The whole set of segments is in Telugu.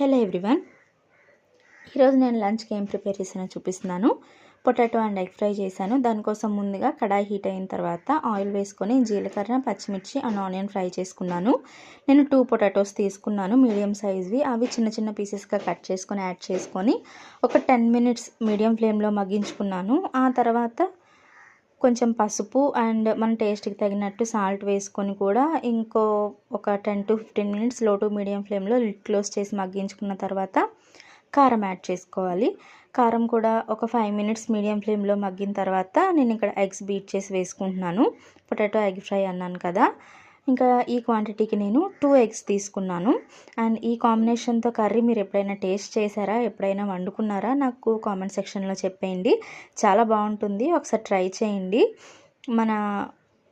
Hello everyone. ఈరోజు నేను లంచ్కి ఏం ప్రిపేర్ చేసానో చూపిస్తున్నాను. పొటాటో అండ్ ఎగ్ ఫ్రై చేశాను. దానికోసం ముందుగా కడాయి హీట్ అయిన తర్వాత ఆయిల్ వేసుకొని జీలకర్ర పచ్చిమిర్చి అండ్ ఆనియన్ ఫ్రై చేసుకున్నాను. నేను టూ పొటాటోస్ తీసుకున్నాను మీడియం సైజ్వి. అవి చిన్న చిన్న పీసెస్గా కట్ చేసుకొని యాడ్ చేసుకొని ఒక టెన్ మినిట్స్ మీడియం ఫ్లేమ్లో మగ్గించుకున్నాను. ఆ తర్వాత కొంచెం పసుపు అండ్ మన టేస్ట్కి తగినట్టు సాల్ట్ వేసుకొని కూడా ఇంకో ఒక టెన్ టు ఫిఫ్టీన్ మినిట్స్లో టు మీడియం ఫ్లేమ్లో లిడ్ క్లోజ్ చేసి మగ్గించుకున్న తర్వాత కారం యాడ్ చేసుకోవాలి. కారం కూడా ఒక ఫైవ్ మినిట్స్ మీడియం ఫ్లేమ్లో మగ్గిన తర్వాత నేను ఇక్కడ ఎగ్స్ బీట్ చేసి వేసుకుంటున్నాను. పొటాటో ఎగ్ ఫ్రై అన్నాను కదా. ఇంకా ఈ క్వాంటిటీకి నేను టూ ఎగ్స్ తీసుకున్నాను. అండ్ ఈ కాంబినేషన్తో కర్రీ మీరు ఎప్పుడైనా టేస్ట్ చేశారా? ఎప్పుడైనా వండుకున్నారా? నాకు కామెంట్ సెక్షన్లో చెప్పేయండి. చాలా బాగుంటుంది. ఒకసారి ట్రై చేయండి. మన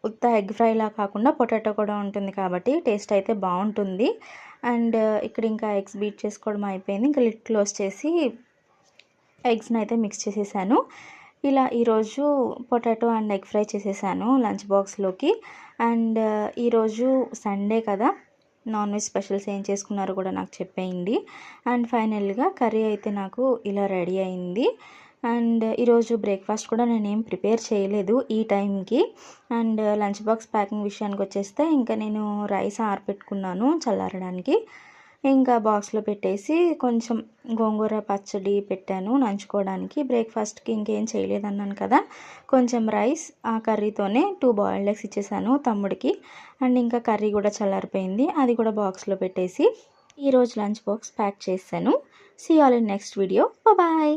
ఉత్త ఎగ్ ఫ్రైలా కాకుండా పొటాటో కూడా ఉంటుంది కాబట్టి టేస్ట్ అయితే బాగుంటుంది. అండ్ ఇక్కడ ఇంకా ఎగ్స్ బీట్ చేసుకోవడం అయిపోయింది. ఇంకా లిట్ క్లోజ్ చేసి ఎగ్స్ని అయితే మిక్స్ చేసేసాను. ఇలా ఈరోజు పొటాటో అండ్ ఎగ్ ఫ్రై చేసేసాను లంచ్ బాక్స్లోకి. అండ్ ఈరోజు సండే కదా నాన్ వెజ్ స్పెషల్స్ ఏం చేసుకున్నారో కూడా నాకు చెప్పేయండి. అండ్ ఫైనల్గా కర్రీ అయితే నాకు ఇలా రెడీ అయింది. అండ్ ఈరోజు బ్రేక్ఫాస్ట్ కూడా నేను ఏం ప్రిపేర్ చేయలేదు ఈ టైంకి. అండ్ లంచ్ బాక్స్ ప్యాకింగ్ విషయానికి వచ్చేస్తే ఇంకా నేను రైస్ ఆరపెట్టుకున్నాను చల్లారడానికి. ఇంకా బాక్స్లో పెట్టేసి కొంచెం గోంగూర పచ్చడి పెట్టాను నంచుకోవడానికి. బ్రేక్ఫాస్ట్కి ఇంకేం చేయలేదన్నాను కదా. కొంచెం రైస్ ఆ కర్రీతోనే టూ బాయిల్డ్ ఎగ్స్ ఇచ్చేసాను తమ్ముడికి. అండ్ ఇంకా కర్రీ కూడా చల్లారిపోయింది. అది కూడా బాక్స్లో పెట్టేసి ఈరోజు లంచ్ బాక్స్ ప్యాక్ చేశాను. See all in next video bye